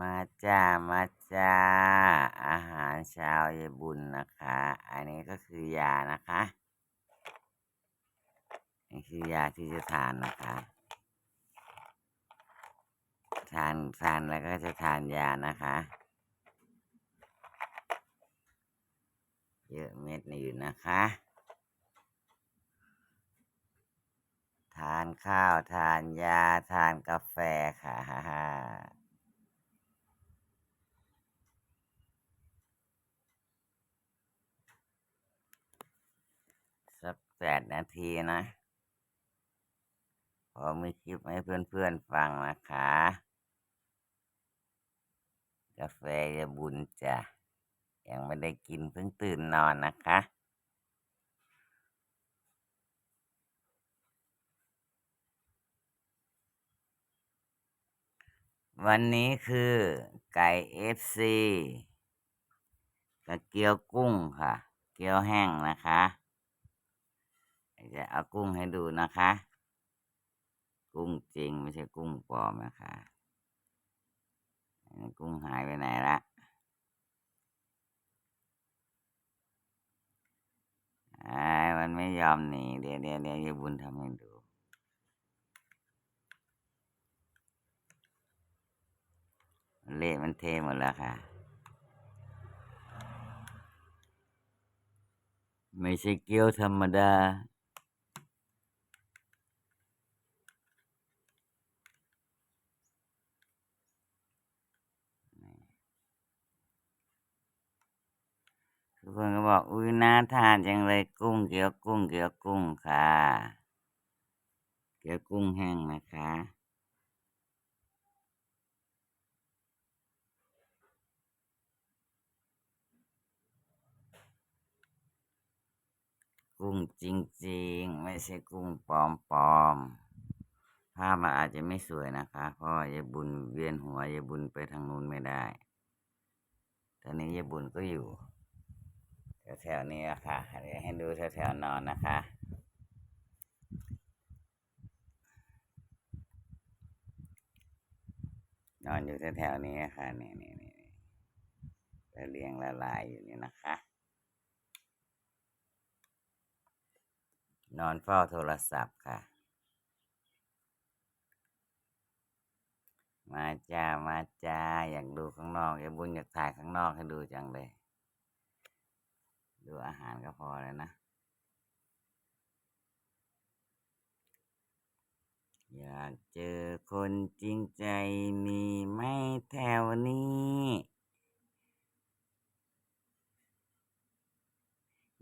มาจ้า มาจ้า อาหารเช้าเยายบุญนะคะ อันนี้ก็คือยานะคะนี่คือยาที่จะทานนะคะ ทานทานแล้วก็จะทานยานะคะ เยอะเม็ดนี่อยู่นะคะ ทานข้าวทานยาทานกาแฟค่ะ สัก แปดนาทีนะพอมีคลิปให้เพื่อนๆฟังนะคะ กาแฟจะบุญจ้ะ ยังไม่ได้กินเพิ่งตื่นนอนนะคะวันนี้คือไก่เอฟซีกับเกี๊ยวกุ้งค่ะ เกี๊ยวแห้งนะคะ จะเอากุ้งให้ดูนะคะ กุ้งจริงไม่ใช่กุ้งปลอมนะคะกุ้งหายไปไหนละอ้มันไม่ยอมหนีเดี๋ยวเดี๋ยวเดี๋ยวยายบุญทำให้ดูเละมันเทหมดแล้วค่ะ ไม่ใช่เกี๊ยวธรรมดา คนก็บอกอุ้ยน่าทานจังเลยกุ้งเกี๊ยวกุ้งเกี๊ยวกุ้งค่ะ เกี๊ยวกุ้งแห้งนะคะกุ้งจริงๆ ไม่ใช่กุ้งปลอมๆ ภาพมันอาจจะไม่สวยนะคะ เพราะยายบุญเวียนหัวยายบุญไปทางนู้นไม่ได้ ตอนนี้ยายบุญก็อยู่ แถวๆนี้อะค่ะเดี๋ยวให้ดูแถวๆนอนนะคะนอนอยู่แถวๆนี้ค่ะนี่นี่นี่ละเรียงละลายอยู่นี่นะคะ นอนเฝ้าโทรศัพท์ค่ะ มาจ้า มาจ้า อยากดูข้างนอกอย่าบุญอยากถ่ายข้างนอกให้ดูจังเลย ดูอาหารก็พอแล้วนะ อยากเจอคนจริงใจมีไหมแถวนี้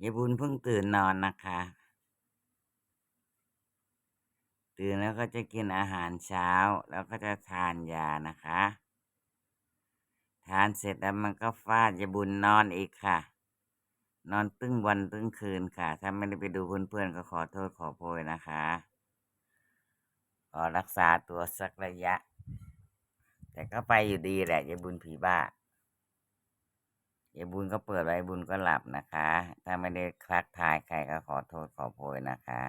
ยายบุญเพิ่งตื่นนอนนะคะ ตื่นแล้วก็จะกินอาหารเช้า แล้วก็จะทานยานะคะ ทานเสร็จแล้วมันก็ฟาดยาบุญนอนอีกค่ะ นอนตึ้งวันตึ้งคืนค่ะ ถ้าไม่ได้ไปดูเพื่อนๆก็ขอโทษขอโพยนะคะขอรักษาตัวสักระยะ แต่ก็ไปอยู่ดีแหละยายบุญผีบ้ายาบุญก็เปิดไว้บุญก็หลับนะคะ ถ้าไม่ได้คลักทายใครก็ขอโทษขอโพยนะคะ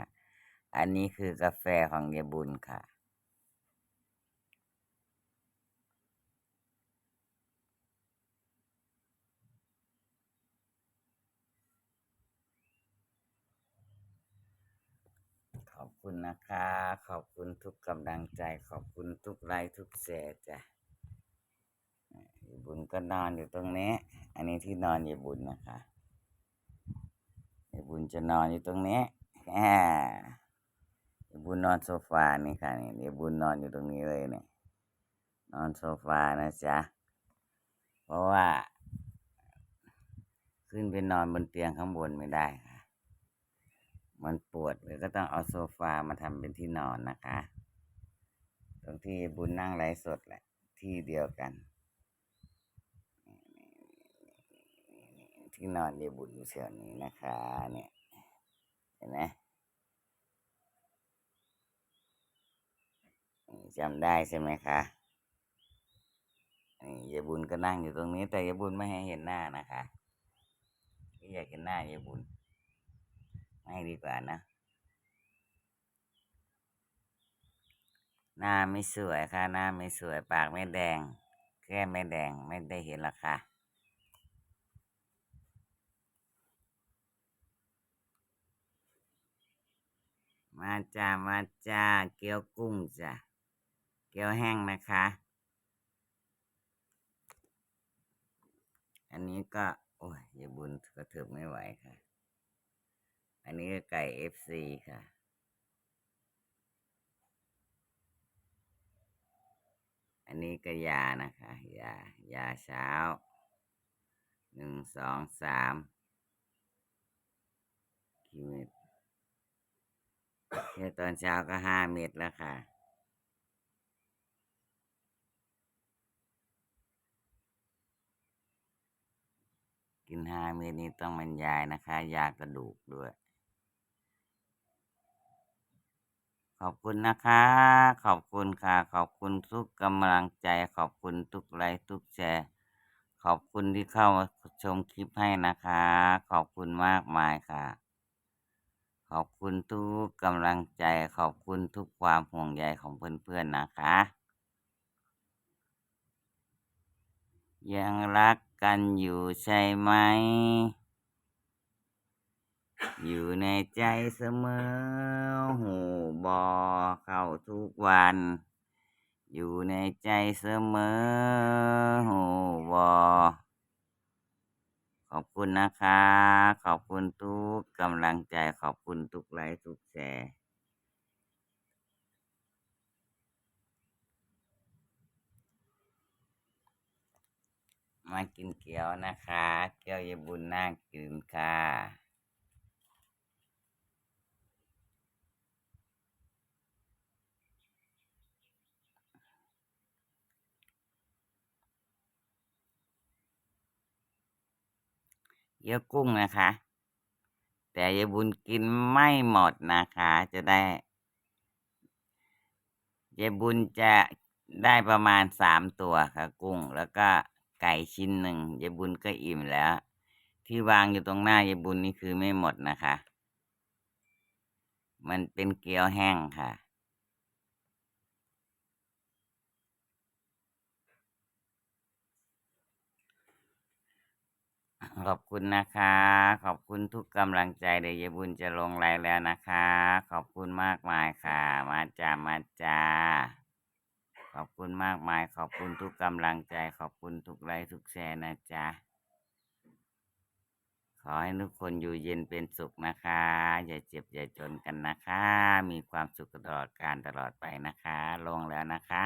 อันนี้คือกาแฟของยายบุญค่ะ ขอบ คุณนะคะ ขอบคุณทุกกำลังใจ ขอบคุณทุกไลค์ทุกแชร์จ้ะบุญก็นอนอยู่ตรงนี้ อันนี้ที่นอนยายบุญนะคะยายบุญจะนอนอยู่ตรงนี้อ่ายายบุญนอนโซฟานี่ค่ะนี่ยายบุญนอนอยู่ตรงนี้เลยเนี่ย นอนโซฟานะจ๊ะ เพราะว่า ขึ้นไปนอนบนเตียงข้างบนไม่ได้ค่ะ มันปวดเลยก็ต้องเอาโซฟามาทำเป็นที่นอนนะคะ ตรงที่บุญนั่งไลฟ์สดแหละ ที่เดียวกัน ที่นอนเยายบุญอยู่แถวนี้นะคะ เนี่ยเห็นไหมจำได้ใช่ไหมคะนี่ยายบุญก็นั่งอยู่ตรงนี้ แต่ยายบุญไม่ให้เห็นหน้านะคะไม่อยากเห็นหน้ายายบุญ ไม่ดีกว่านะ หน้าไม่สวยค่ะ หน้าไม่สวยปากไม่แดงแค่ไม่แดงไม่ได้เห็นราคามาจ้ามาจ้าเกี๊ยวกุ้งจ้ะเกี๊ยวแห้งนะคะ อันนี้ก็ โอ้ยอย่าบุญกระเถิบไม่ไหวค่ะ อันนี้ก็ไก่เอฟซีค่ะ อันนี้ก็ยานะคะ ยายาเช้า หนึ่งสองสามกี่เม็ดแค่ตอนเช้าก็ห้าเม็ดแล้วค่ะกินห้าเม็ดนี้ต้องบรรยายนะคะ ยากระดูกด้วย ขอบคุณนะคะ ขอบคุณค่ะ ขอบคุณทุกกำลังใจ ขอบคุณทุกไลค์ทุกแชร์ ขอบคุณที่เข้ามาชมคลิปให้นะคะ ขอบคุณมากมายค่ะ ขอบคุณทุกกำลังใจ ขอบคุณทุกความห่วงใยของเพื่อนๆนะคะ ยังรักกันอยู่ใช่ไหม อยู่ในใจเสมอหูบอเข้าทุกวัน อยู่ในใจเสมอหูบอขอบคุณนะคะ ขอบคุณทุกกำลังใจ ขอบคุณทุกไลค์ทุกแชร์มากินเกี๊ยวนะคะ เกี๊ยวยายบุญน่ากินค่ะ เกี๊ยวกุ้งนะคะ แต่ยายบุญกินไม่หมดนะคะ จะได้ยายบุญจะได้ประมาณสามตัวค่ะ กุ้ง แล้วก็ไก่ชิ้นหนึ่งยายบุญก็อิ่มแล้ว ที่วางอยู่ตรงหน้ายายบุญนี่คือไม่หมดนะคะ มันเป็นเกี๊ยวแห้งค่ะ ขอบคุณนะคะ ขอบคุณทุกกำลังใจเดี๋ยวยายบุญจะลงไลน์แล้วนะคะ ขอบคุณมากมายค่ะ มาจ้ามาจ้าขอบคุณมากมาย ขอบคุณทุกกำลังใจ ขอบคุณทุกไลค์ทุกแชร์นะจ๊ะขอให้ทุกคนอยู่เย็นเป็นสุขนะคะ อย่าเจ็บอย่าจนกันนะคะ มีความสุขตลอดการตลอดไปนะคะ ลงแล้วนะคะ